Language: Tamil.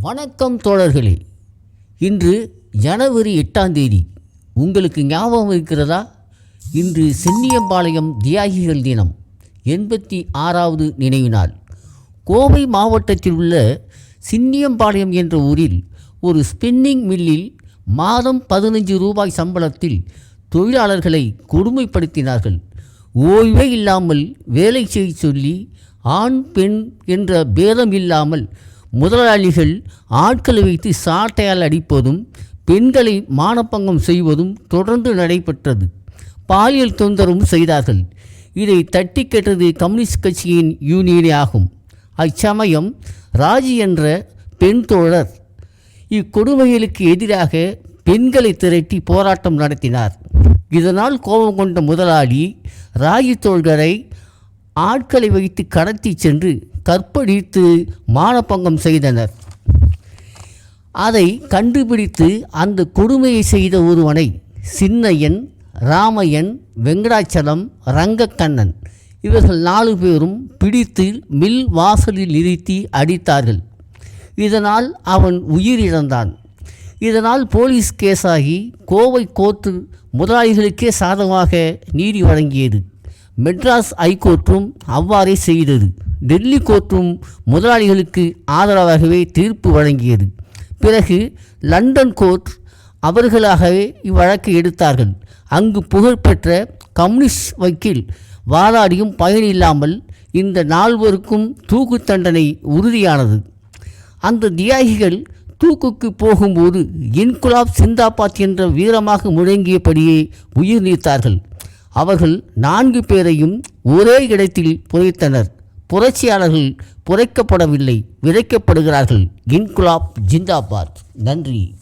வணக்கம் தோழர்களே. இன்று ஜனவரி எட்டாம் தேதி உங்களுக்கு ஞாபகம் இருக்கிறதா? இன்று சென்னியம்பாளையம் தியாகிகள் தினம் எண்பத்தி ஆறாவது நினைவு நாள். கோவை மாவட்டத்தில் உள்ள சின்னியம்பாளையம் என்ற ஊரில் ஒரு ஸ்பின்னிங் மில்லில் மாதம் பதினஞ்சு ரூபாய் சம்பளத்தில் தொழிலாளர்களை கொடுமைப்படுத்தினார்கள். ஓய்வே இல்லாமல் வேலை செய்ய சொல்லி ஆண் பெண் என்ற பேதம் இல்லாமல் முதலாளிகள் ஆட்களை வைத்து சாட்டையால் அடிப்பதும் பெண்களை மானப்பங்கம் செய்வதும் தொடர்ந்து நடைபெற்றது. பாலியல் தொந்தரவும் செய்தார்கள். இதை தட்டி கேட்டது கம்யூனிஸ்ட் கட்சியின் யூனியனே ஆகும். அச்சமயம் ராஜி என்ற பெண் தோழர் இக்கொடுமைகளுக்கு எதிராக பெண்களை திரட்டி போராட்டம் நடத்தினார். இதனால் கோபம் கொண்ட முதலாளி ராகி தோழரை ஆட்களை வைத்து கடத்தி சென்று கற்பழித்து மானப்பங்கம் செய்தனர். அதை கண்டுபிடித்து அந்த கொடுமையை செய்த ஒருவனை சின்னையன் ராமையன் வெங்கடாச்சலம் ரங்கக்கண்ணன் இவர்கள் நாலு பேரும் பிடித்து மில் வாசலில் நிறுத்தி அடித்தார்கள். இதனால் அவன் உயிரிழந்தான். இதனால் போலீஸ் கேஸாகி கோவை கோர்ட்டு முதலாளிகளுக்கே சாதகமாக நீதி வழங்கியது. மெட்ராஸ் ஐகோர்ட்டும் அவ்வாறே செய்தது. டெல்லி கோர்ட்டும் முதலாளிகளுக்கு ஆதரவாகவே தீர்ப்பு வழங்கியது. பிறகு லண்டன் கோர்ட் அவர்களாகவே இவ்வழக்கை எடுத்தார்கள். அங்கு புகழ்பெற்ற கம்யூனிஸ்ட் வக்கீல் வாதாடியும் பயனில்லாமல் இந்த நால்வருக்கும் தூக்கு தண்டனை உறுதியானது. அந்த தியாகிகள் தூக்குக்கு போகும்போது இன்குலாப் சிந்தாபாத் என்ற வீரமாக முழங்கியபடியே உயிர் நீத்தார்கள். அவர்கள் நான்கு பேரையும் ஒரே இடத்தில் புதைத்தனர். புரட்சியாளர்கள் புதைக்கப்படவில்லை விதைக்கப்படுகிறார்கள். இன்குலாப் ஜிந்தாபாத். நன்றி.